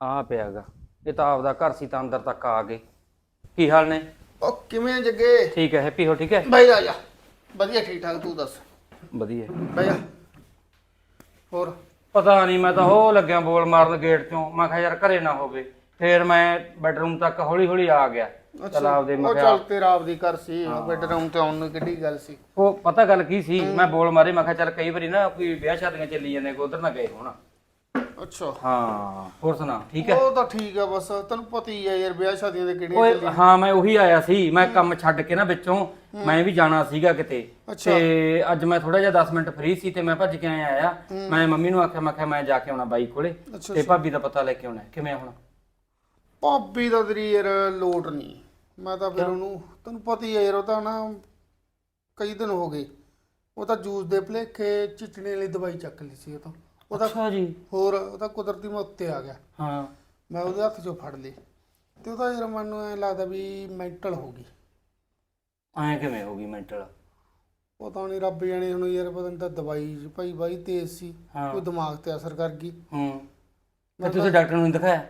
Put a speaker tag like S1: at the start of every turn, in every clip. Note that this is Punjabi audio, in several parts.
S1: ਆ ਪਿਆਗਾ ਇਹ ਤਾਂ ਆਪਦਾ ਘਰ ਸੀ ਤਾਂ ਅੰਦਰ ਤੱਕ ਆ ਗਏ। ਕੀ ਹਾਲ ਨੇ?
S2: ਉਹ ਕਿਵੇਂ ਜੱਗੇ?
S1: ਠੀਕ ਹੈ ਹੈਪੀ ਹੋ ਠੀਕ ਹੈ?
S2: ਬਈ ਆ ਜਾ ਵਧੀਆ ਠੀਕ ਠਾਕ ਤੂੰ ਦੱਸ?
S1: ਵਧੀਆ।
S2: ਬਈ ਜਾ ਹੋਰ?
S1: ਪਤਾ ਨਹੀਂ ਮੈਂ ਤਾਂ ਉਹ ਲੱਗਿਆ ਬੋਲ ਮਾਰਨ ਗੇਟ ਚੋਂ। ਮੈਂ ਕਿਹਾ ਯਾਰ ਘਰੇ ਨਾ ਹੋਵੇ। ਫੇਰ ਮੈਂ ਬੈਡਰੂਮ ਤੱਕ ਹੌਲੀ ਹੌਲੀ ਆ ਗਿਆ। ਚਲ ਆਪਦੇ ਮੈਂ
S2: ਉਹ
S1: ਕਿਹਾ
S2: ਚੱਲ ਤੇਰਾ ਆਪਦੀ ਘਰ ਸੀ। ਬੈਡਰੂਮ ਤੇ ਆਉਣ ਨੂੰ ਕਿੱਡੀ ਗੱਲ ਸੀ।
S1: ਉਹ ਪਤਾ ਗੱਲ ਕੀ ਸੀ? ਮੈਂ ਬੋਲ ਮਾਰੇ ਮੈਂ ਕਿਹਾ ਚੱਲ ਕਈ ਵਾਰੀ ਨਾ ਕੋਈ ਵਿਆਹ ਸ਼ਾਦੀਆਂ ਚੱਲੀ ਜਾਂਦੇ ਕੋਈ ਉਧਰ ਨਾ ਗਏ ਹੋਣ।
S2: ਅੱਛਾ।
S1: ਹਾਂ। ਹੋਰ ਸੁਣਾ ਠੀਕ ਹੈ?
S2: ਉਹ ਤਾਂ ਠੀਕ ਆ ਬਸ ਤੈਨੂੰ ਪਤਾ ਹੀ ਆ ਯਾਰ ਵਿਆਹ ਸ਼ਾਦੀਆਂ ਦੇ ਕਿਹੜੀਆਂ
S1: ਓਏ ਹਾਂ ਮੈਂ ਉਹੀ ਆਇਆ ਸੀ ਮੈਂ ਕੰਮ ਛੱਡ ਕੇ ਨਾ ਵਿੱਚੋਂ ਮੈਂ ਵੀ ਜਾਣਾ ਸੀਗਾ ਕਿਤੇ।
S2: ਅੱਛਾ।
S1: ਤੇ ਅੱਜ ਮੈਂ ਥੋੜਾ ਜਿਹਾ 10 ਮਿੰਟ ਫ੍ਰੀ ਸੀ ਤੇ ਮੈਂ ਭੱਜ ਕੇ ਆਇਆ ਆਇਆ ਮੈਂ ਮੰਮੀ ਨੂੰ ਆਖਿਆ ਮੈਂ ਕਿਹਾ ਮੈਂ ਜਾ ਕੇ ਆਉਣਾ ਬਾਈ ਕੋਲੇ।
S2: ਅੱਛਾ,
S1: ਤੇ ਭਾਬੀ ਦਾ ਪਤਾ ਲੈ ਕੇ ਆਉਣਾ ਕਿਵੇਂ ਹੁਣ?
S2: ਭਾਬੀ ਦਾ ਤੇਰੀ ਯਾਰ ਲੋਟ ਨਹੀਂ। ਮੈਂ ਤਾਂ ਫਿਰ ਉਹਨੂੰ ਤੈਨੂੰ ਪਤਾ ਹੀ ਆ ਯਾਰ ਉਹ ਤਾਂ ਨਾ ਕਈ ਦਿਨ ਹੋ ਗਏ। ਉਹ ਤਾਂ ਜੂਸ ਦੇ ਭਲੇਖੇ ਚਿਚਣੇ ਵਾਲੀ ਦਵਾਈ ਚੱਕ ਲਈ ਸੀ ਉਹ ਤਾਂ। ਉਹਦਾ
S1: ਅੱਛਾ ਜੀ।
S2: ਹੋਰ ਉਹਦਾ ਕੁਦਰਤੀ ਮੈਂ ਉੱਤੇ ਆ ਗਿਆ।
S1: ਹਾਂ।
S2: ਮੈਂ ਉਹਦੇ ਹੱਥ 'ਚੋਂ ਫੜ ਲਈ ਤੇ ਉਹਦਾ ਯਾਰ ਮੈਨੂੰ ਐ ਲੱਗਦਾ ਵੀ ਮੈਂਟਲ ਹੋ ਗਈ।
S1: ਐਂ ਕਿਵੇਂ ਹੋ ਗਈ ਮੈਂਟਲ
S2: ਪਤਾ ਨਹੀਂ ਰੱਬ ਜਾਣੇ ਹੁਣ ਯਾਰ ਪਤਾ ਨਹੀਂ ਤਾਂ ਦਵਾਈ ਭਾਈ ਬਾਈ ਤੇਜ਼ ਸੀ।
S1: ਹਾਂ।
S2: ਦਿਮਾਗ ਤੇ ਅਸਰ ਕਰ ਗਈ।
S1: ਹੂੰ। ਤੇ ਤੁਸੀਂ ਡਾਕਟਰ ਨੂੰ ਨੀ ਦਿਖਾਇਆ?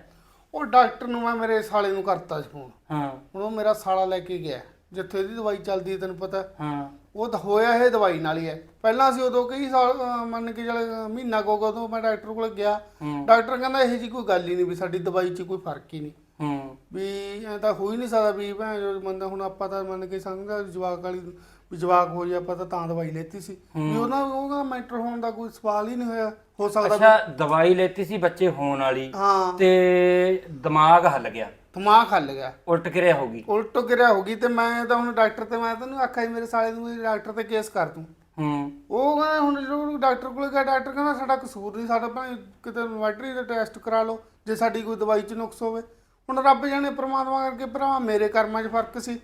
S2: ਉਹ ਡਾਕਟਰ ਨੂੰ ਮੈਂ ਮੇਰੇ ਸਾਲੇ ਨੂੰ ਕਰਤਾ ਸੀ ਫੋਨ
S1: ਹਾਂ।
S2: ਹੁਣ ਉਹ ਮੇਰਾ ਸਾਲਾ ਲੈ ਕੇ ਗਿਆ। ਜਿੱਥੇ ਇਹਦੀ ਦਵਾਈ ਚੱਲਦੀ ਹੈ ਤੈਨੂੰ ਪਤਾ।
S1: ਹਾਂ।
S2: ਉਹ ਤਾਂ ਹੋਇਆ ਇਹ ਦਵਾਈ ਨਾਲ ਹੀ ਹੈ। ਪਹਿਲਾਂ ਸੀ ਉਦੋਂ ਕਈ ਸਾਲ ਅਹ, ਮੰਨ ਕੇ ਚੱਲ ਅਹ, ਮਹੀਨਾ ਕੋ ਉਦੋਂ ਮੈਂ ਡਾਕਟਰ ਕੋਲ ਗਿਆ।
S1: ਹੂੰ।
S2: ਡਾਕਟਰ ਕਹਿੰਦਾ ਇਹ ਜੀ ਕੋਈ ਗੱਲ ਹੀ ਨਹੀਂ ਵੀ ਸਾਡੀ ਦਵਾਈ 'ਚ ਕੋਈ ਫ਼ਰਕ ਹੀ ਨਹੀਂ।
S1: ਹੂੰ।
S2: ਵੀ ਐ ਤਾਂ ਹੋ ਹੀ ਨਹੀਂ ਸਕਦਾ ਵੀ ਭੈਣ ਜੋ ਬੰਦਾ ਹੁਣ ਆਪਾਂ ਤਾਂ ਮੰਨ ਕੇ ਸਮਝਦਾ ਜਵਾਕ ਵਾਲੀ ਵੀ ਜਵਾਕ ਹੋ ਆਪਾਂ ਤਾਂ ਤਾਂ ਦਵਾਈ ਲੈਤੀ ਸੀ। ਵੀ ਉਹਨਾਂ ਉਹਦਾ ਮੈਂਟਰ ਹੋਣ ਦਾ ਕੋਈ ਸਵਾਲ ਹੀ ਨਹੀਂ ਹੋਇਆ ਹੋ ਸਕਦਾ
S1: ਅੱਛਾ ਦਵਾਈ ਲੈਤੀ ਸੀ ਬੱਚੇ ਹੋਣ ਵਾਲੀ
S2: ਹਾਂ।
S1: ਤੇ ਦਿਮਾਗ ਹੱਲ ਗਿਆ।
S2: ਦਿਮਾਗ ਹੱਲ ਗਿਆ।
S1: ਉਲਟ ਕਿਰਿਆ ਹੋ ਗਈ।
S2: ਉਲਟ ਕਿਰਿਆ ਹੋ ਗਈ ਤੇ ਮੈਂ ਤਾਂ ਹੁਣ ਡਾਕਟਰ ਤੇ ਮੈਂ ਤੈਨੂੰ ਆਖਿਆ ਸੀ ਮੇਰੇ ਸਾਲੇ ਨੂੰ ਵੀ ਡਾਕਟਰ ਤੇ ਕੇਸ ਕਰ ਦੂੰ
S1: ਹੂੰ।
S2: ਉਹ ਕਹਿੰਦਾ ਹੁਣ ਜਦੋਂ ਡਾਕਟਰ ਕੋਲ ਗਿਆ ਡਾਕਟਰ ਕਹਿੰਦਾ ਸਾਡਾ ਕਸੂਰ ਨਹੀਂ ਸਾਡਾ ਭਾਵੇਂ ਕਿਤੇ ਲੈਬੋਰੇਟਰੀ ਦਾ ਟੈਸਟ ਕਰਾ ਲਓ ਜੇ ਸਾਡੀ ਕੋਈ ਦਵਾਈ 'ਚ ਨੁਕਸ ਹੋਵੇ। ਹੁਣ ਰੱਬ ਜਾਣੇ ਪ੍ਰਮਾਤਮਾ ਕਰਕੇ ਭਰਾਵਾ ਮੇਰੇ ਕਰਮਾਂ 'ਚ ਫ਼ਰਕ ਸੀ।